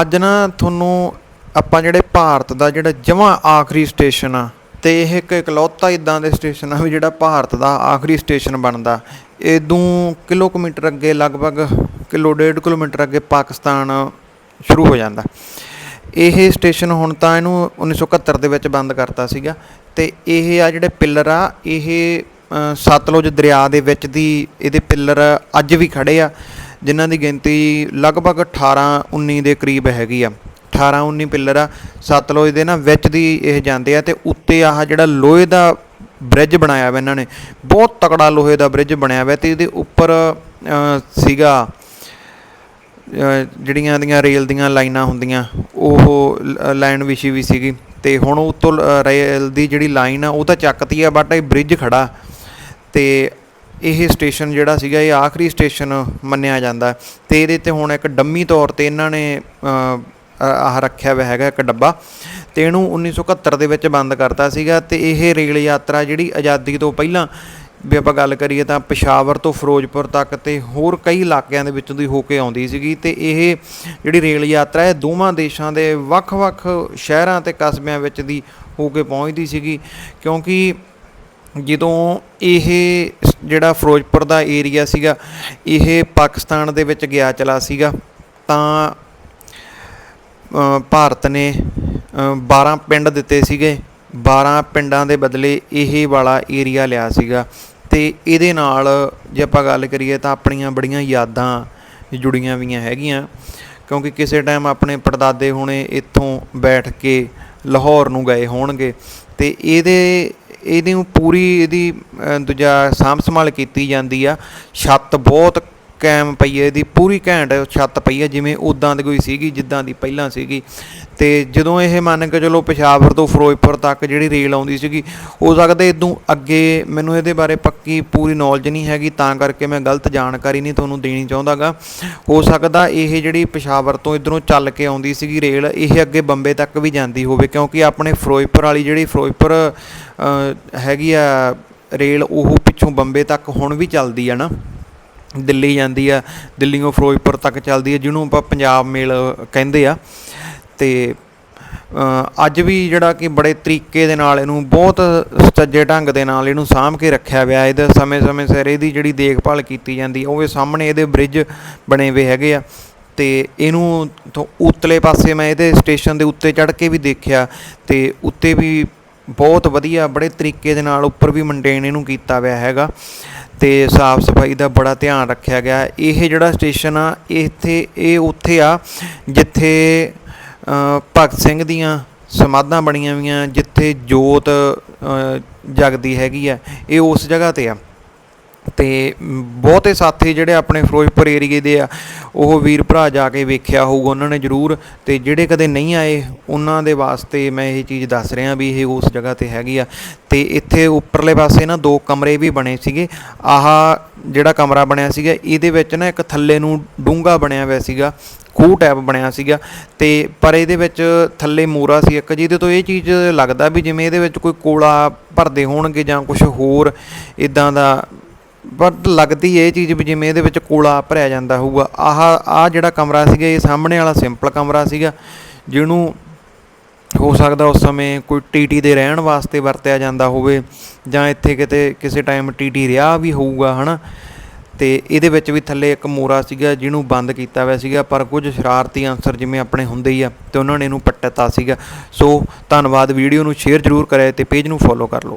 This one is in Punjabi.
ਅੱਜ ਨਾ ਤੁਹਾਨੂੰ ਆਪਾਂ ਜਿਹੜੇ ਭਾਰਤ ਦਾ ਜਿਹੜਾ ਜਮਾਂ ਆਖਰੀ ਸਟੇਸ਼ਨ ਆ, ਤੇ ਇਹ ਇੱਕ ਇਕਲੌਤਾ ਇਦਾਂ ਦੇ ਸਟੇਸ਼ਨ ਆ ਵੀ ਜਿਹੜਾ ਭਾਰਤ ਦਾ ਆਖਰੀ ਸਟੇਸ਼ਨ ਬਣਦਾ। ਇਦੋਂ ਕਿਲੋਮੀਟਰ ਅੱਗੇ, ਲਗਭਗ ਕਿਲੋ, ਡੇਢ ਕਿਲੋਮੀਟਰ ਅੱਗੇ ਪਾਕਿਸਤਾਨ ਸ਼ੁਰੂ ਹੋ ਜਾਂਦਾ। ਇਹ ਸਟੇਸ਼ਨ ਹੁਣ ਤਾਂ ਇਹਨੂੰ 1971 ਦੇ ਵਿੱਚ ਬੰਦ ਕਰਤਾ ਸੀਗਾ। ਤੇ ਇਹ ਆ ਜਿਹੜੇ ਪਿੱਲਰ ਆ, ਇਹ ਸਤਲੁਜ ਦਰਿਆ ਦੇ ਵਿੱਚ ਦੀ ਇਹਦੇ ਪਿੱਲਰ ਅੱਜ ਵੀ ਖੜੇ ਆ। ਜਿਨ੍ਹਾਂ ਦੀ ਗਿਣਤੀ ਲਗਭਗ 18 19 ਦੇ ਕਰੀਬ ਹੈਗੀ ਆ। 18 19 ਪਿੱਲਰ ਆ ਸਤਲੁਜ ਦੇ ਨਾ, ਵਿੱਚ ਦੀ ਇਹ ਜਾਂਦੇ ਆ ਤੇ ਉੱਤੇ ਆਹ ਜਿਹੜਾ ਲੋਹੇ ਦਾ ਬ੍ਰਿਜ ਬਣਾਇਆ ਵਾ ਇਹਨਾਂ ਨੇ, ਬਹੁਤ ਤਕੜਾ ਲੋਹੇ ਦਾ ਬ੍ਰਿਜ ਬਣਿਆ ਵਾ ਤੇ ਇਹਦੇ ਉੱਪਰ ਸੀਗਾ ਜਿਹੜੀਆਂ ਦੀਆਂ ਰੇਲ ਦੀਆਂ ਲਾਈਨਾਂ ਹੁੰਦੀਆਂ, ਉਹ ਲ- ਲਾਈਨ ਵਿਛੀ ਵੀ ਸੀਗੀ ਤੇ ਹੁਣ ਉੱਤੋਂ ਰੇਲ ਦੀ ਜਿਹੜੀ ਲਾਈਨ ਆ ਉਹ ਤਾਂ ਚੱਕਤੀ ਆ, ਬਟ ਇਹ ਬ੍ਰਿਜ ਖੜਾ ਤੇ ਇਹ ਸਟੇਸ਼ਨ ਜਿਹੜਾ ਸੀਗਾ, ਇਹ ਆਖਰੀ ਸਟੇਸ਼ਨ ਮੰਨਿਆ ਜਾਂਦਾ ਤੇ ਇਹਦੇ ਤੇ ਹੁਣ ਇੱਕ ਡੰਮੀ ਤੌਰ ਤੇ ਇਹਨਾਂ ਨੇ ਆਹ ਰੱਖਿਆ ਹੋਇਆ ਹੈਗਾ ਇੱਕ ਡੱਬਾ ਤੇ ਇਹਨੂੰ 1971 ਦੇ ਵਿੱਚ ਬੰਦ ਕਰਤਾ ਸੀਗਾ ਤੇ ਇਹ ਰੇਲ ਯਾਤਰਾ ਜਿਹੜੀ ਆਜ਼ਾਦੀ ਤੋਂ ਪਹਿਲਾਂ ਵੀ ਆਪਾਂ ਗੱਲ ਕਰੀਏ ਤਾਂ ਪਿਸ਼ਾਵਰ ਤੋਂ ਫਿਰੋਜ਼ਪੁਰ ਤੱਕ ਤੇ ਹੋਰ ਕਈ ਇਲਾਕਿਆਂ ਦੇ ਵਿੱਚੋਂ ਦੀ ਹੋ ਕੇ ਆਉਂਦੀ ਸੀਗੀ ਤੇ ਇਹ ਜਿਹੜੀ ਰੇਲ ਯਾਤਰਾ ਹੈ, ਦੋਵਾਂ ਦੇਸ਼ਾਂ ਦੇ ਵੱਖ-ਵੱਖ ਸ਼ਹਿਰਾਂ ਤੇ ਕਸਬਿਆਂ ਵਿੱਚ ਦੀ ਹੋ ਕੇ ਪਹੁੰਚਦੀ ਸੀਗੀ ਕਿਉਂਕਿ ਜਦੋਂ ਇਹ ਜਿਹੜਾ ਫਿਰੋਜ਼ਪੁਰ ਦਾ ਏਰੀਆ ਸੀਗਾ ਇਹ ਪਾਕਿਸਤਾਨ ਦੇ ਵਿੱਚ ਗਿਆ ਚਲਾ ਸੀਗਾ ਤਾਂ ਭਾਰਤ ਨੇ ਅ, 12 ਪਿੰਡ ਦਿੱਤੇ ਸੀਗੇ। 12 ਪਿੰਡਾਂ ਦੇ ਬਦਲੇ ਇਹ ਵਾਲਾ ਏਰੀਆ ਲਿਆ ਸੀਗਾ। ਤੇ ਇਹਦੇ ਨਾਲ ਜੇ ਆਪਾਂ ਗੱਲ ਕਰੀਏ ਤਾਂ ਆਪਣੀਆਂ ਬੜੀਆਂ ਯਾਦਾਂ ਜੁੜੀਆਂ ਵੀਆਂ ਹੈਗੀਆਂ ਕਿਉਂਕਿ ਕਿਸੇ ਟਾਈਮ ਆਪਣੇ ਪੜਦਾਦੇ ਹੁਣੇ ਇੱਥੋਂ ਬੈਠ ਕੇ ਲਾਹੌਰ ਨੂੰ ਗਏ ਹੋਣਗੇ। ਤੇ ਇਹਦੇ ਇਹਦੀ ਪੂਰੀ ਇਹਦੀ ਦੂਜਾ ਸਾਂਭ ਸੰਭਾਲ ਕੀਤੀ ਜਾਂਦੀ ਆ। ਛੱਤ ਬਹੁਤ ਕੈਮ ਪਈ ਹੈ, ਇਹਦੀ ਪੂਰੀ ਘੈਂਟ ਛੱਤ ਪਈ ਹੈ, ਜਿਵੇਂ ਉਦਾਂ ਦੀ ਕੋਈ ਸੀਗੀ, ਜਿੱਦਾਂ ਦੀ ਪਹਿਲਾਂ ਸੀਗੀ। ਤੇ ਜਦੋਂ ਇਹ ਮੰਨ ਕੇ ਚਲੋ ਪਿਸ਼ਾਵਰ ਤੋਂ ਫਿਰੋਜ਼ਪੁਰ ਤੱਕ ਜਿਹੜੀ ਰੇਲ ਆਉਂਦੀ ਸੀਗੀ, ਹੋ ਸਕਦਾ ਇਦੋਂ ਅੱਗੇ ਮੈਨੂੰ ਇਹਦੇ ਬਾਰੇ ਪੱਕੀ ਪੂਰੀ ਨੌਲੇਜ ਨਹੀਂ ਹੈਗੀ, ਤਾਂ ਕਰਕੇ ਮੈਂ ਗਲਤ ਜਾਣਕਾਰੀ ਨਹੀਂ ਤੁਹਾਨੂੰ ਦੇਣੀ ਚਾਹੁੰਦਾਗਾ। ਹੋ ਸਕਦਾ ਇਹ ਜਿਹੜੀ ਪਿਸ਼ਾਵਰ ਤੋਂ ਇਧਰੋਂ ਚੱਲ ਕੇ ਆਉਂਦੀ ਸੀਗੀ ਰੇਲ, ਇਹ ਅੱਗੇ ਬੰਬੇ ਤੱਕ ਵੀ ਜਾਂਦੀ ਹੋਵੇ, ਕਿਉਂਕਿ ਆਪਣੇ ਫਿਰੋਜ਼ਪੁਰ ਵਾਲੀ ਜਿਹੜੀ ਫਿਰੋਜ਼ਪੁਰ ਹੈਗੀ ਆ ਰੇਲ, ਉਹ ਪਿੱਛੋਂ ਬੰਬੇ ਤੱਕ ਹੁਣ ਵੀ ਚੱਲਦੀ ਆ ਨਾ। ਦਿੱਲੀ ਜਾਂਦੀ ਆ, ਦਿੱਲੀੋਂ ਫਿਰੋਜ਼ਪੁਰ ਤੱਕ ਚੱਲਦੀ ਆ, ਜਿਹਨੂੰ ਆਪਾਂ ਪੰਜਾਬ ਮੇਲ ਕਹਿੰਦੇ ਆ। ਤੇ ਅੱਜ ਵੀ ਜਿਹੜਾ ਕਿ ਬੜੇ ਤਰੀਕੇ ਦੇ ਨਾਲ ਇਹਨੂੰ ਬਹੁਤ ਸੁਚੱਜੇ ਢੰਗ ਦੇ ਨਾਲ ਇਹਨੂੰ ਸਾਂਭ ਕੇ ਰੱਖਿਆ ਹੋਇਆ ਇਹਦੇ ਸਮੇਂ-ਸਮੇਂ ਸਿਰ ਇਹਦੀ ਜਿਹੜੀ ਦੇਖਭਾਲ ਕੀਤੀ ਜਾਂਦੀ ਉਹ ਵੀ ਸਾਹਮਣੇ ਇਹਦੇ ਬ੍ਰਿਜ ਬਣੇ ਹੋਏ ਹੈਗੇ ਆ। ਤੇ ਇਹਨੂੰ ਤੋਂ ਉਤਲੇ ਪਾਸੇ ਮੈਂ ਇਹਦੇ ਸਟੇਸ਼ਨ ਦੇ ਉੱਤੇ ਚੜ੍ਹ ਕੇ ਵੀ ਦੇਖਿਆ ਤੇ ਉੱਤੇ ਵੀ ਬਹੁਤ ਵਧੀਆ ਬੜੇ ਤਰੀਕੇ ਦੇ ਨਾਲ ਉੱਪਰ ਵੀ ਮੇਨਟੇਨ ਇਹਨੂੰ ਕੀਤਾ ਹੋਇਆ ਹੈਗਾ। ਅਤੇ ਸਾਫ਼ ਸਫ਼ਾਈ ਦਾ ਬੜਾ ਧਿਆਨ ਰੱਖਿਆ ਗਿਆ। ਇਹ ਜਿਹੜਾ ਸਟੇਸ਼ਨ ਆ, ਇੱਥੇ, ਇਹ ਉੱਥੇ ਆ, ਜਿੱਥੇ ਭਗਤ ਸਿੰਘ ਦੀਆਂ ਸਮਾਧਾਂ ਬਣੀਆਂ ਹੋਈਆਂ, ਜਿੱਥੇ ਜੋਤ ਜਗਦੀ ਹੈਗੀ ਆ, ਇਹ ਉਸ ਜਗ੍ਹਾ ਤੇ ਆ। ਅਤੇ ਬਹੁਤੇ ਸਾਥੀ ਜਿਹੜੇ ਆਪਣੇ ਫਿਰੋਜ਼ਪੁਰ ਏਰੀਏ ਦੇ ਆ, ਉਹ ਵੀਰ ਭਰਾ ਜਾ ਕੇ ਵੇਖਿਆ ਹੋਊਗਾ ਉਹਨਾਂ ਨੇ ਜ਼ਰੂਰ ਅਤੇ ਜਿਹੜੇ ਕਦੇ ਨਹੀਂ ਆਏ, ਉਹਨਾਂ ਦੇ ਵਾਸਤੇ ਮੈਂ ਇਹ ਚੀਜ਼ ਦੱਸ ਰਿਹਾ ਵੀ ਇਹ ਉਸ ਜਗ੍ਹਾ ਤੇ ਹੈਗੀ ਆ। ਅਤੇ ਇੱਥੇ ਉੱਪਰਲੇ ਪਾਸੇ ਨਾ ਦੋ ਕਮਰੇ ਵੀ ਬਣੇ ਸੀਗੇ, ਆਹ ਜਿਹੜਾ ਕਮਰਾ ਬਣਿਆ ਸੀਗਾ, ਇਹਦੇ ਵਿੱਚ ਨਾ ਇੱਕ ਥੱਲੇ ਨੂੰ ਡੂੰਘਾ ਬਣਿਆ ਹੋਇਆ ਸੀਗਾ, ਖੂਹ ਟੈਪ ਬਣਿਆ ਸੀਗਾ, ਤੇ ਪਰ ਇਹਦੇ ਵਿੱਚ ਥੱਲੇ ਮੋਰਾ ਸੀ ਇੱਕ, ਜਿਹਦੇ ਤੋਂ ਇਹ ਚੀਜ਼ ਲੱਗਦਾ ਵੀ ਜਿਵੇਂ ਇਹਦੇ ਵਿੱਚ ਕੋਈ ਕੋਲਾ ਭਰਦੇ ਹੋਣਗੇ ਜਾਂ ਕੁਝ ਹੋਰ ਇਦਾਂ ਦਾ ਬਟ ਲੱਗਦੀ ਇਹ ਚੀਜ਼ ਵੀ ਜਿਵੇਂ ਇਹਦੇ ਵਿੱਚ ਕੋਲਾ ਭਰਿਆ ਜਾਂਦਾ ਹੋਊਗਾ, ਆਹ ਆ ਜਿਹੜਾ ਕਮਰਾ ਸੀਗਾ, ਇਹ ਸਾਹਮਣੇ ਵਾਲਾ ਸਿੰਪਲ ਕਮਰਾ ਸੀਗਾ, ਜਿਹਨੂੰ ਹੋ ਸਕਦਾ ਉਸ ਸਮੇਂ ਕੋਈ ਟੀਟੀ ਦੇ ਰਹਿਣ ਵਾਸਤੇ ਵਰਤਿਆ ਜਾਂਦਾ ਹੋਵੇ, ਜਾਂ ਇੱਥੇ ਕਿਤੇ, ਕਿਸੇ ਟਾਈਮ ਟੀਟੀ ਰਿਹਾ ਵੀ ਹੋਊਗਾ, ਹਨਾ? ਤੇ ਇਹਦੇ ਵਿੱਚ ਵੀ ਥੱਲੇ ਇੱਕ ਮੋਰਾ ਸੀਗਾ, ਜਿਹਨੂੰ ਬੰਦ ਕੀਤਾ ਹੋਇਆ ਸੀਗਾ, ਪਰ ਕੁਝ ਸ਼ਰਾਰਤੀ ਅਨਸਰ ਜਿਵੇਂ ਆਪਣੇ ਹੁੰਦੇ ਹੀ ਆ, ਤੇ ਉਹਨਾਂ ਨੇ ਇਹਨੂੰ ਪੱਟਤਾ ਸੀਗਾ। ਸੋ ਧੰਨਵਾਦ ਵੀਡੀਓ ਨੂੰ ਸ਼ੇਅਰ ਜ਼ਰੂਰ ਕਰਿਆ ਤੇ ਪੇਜ ਨੂੰ ਫੋਲੋ ਕਰ ਲਓ।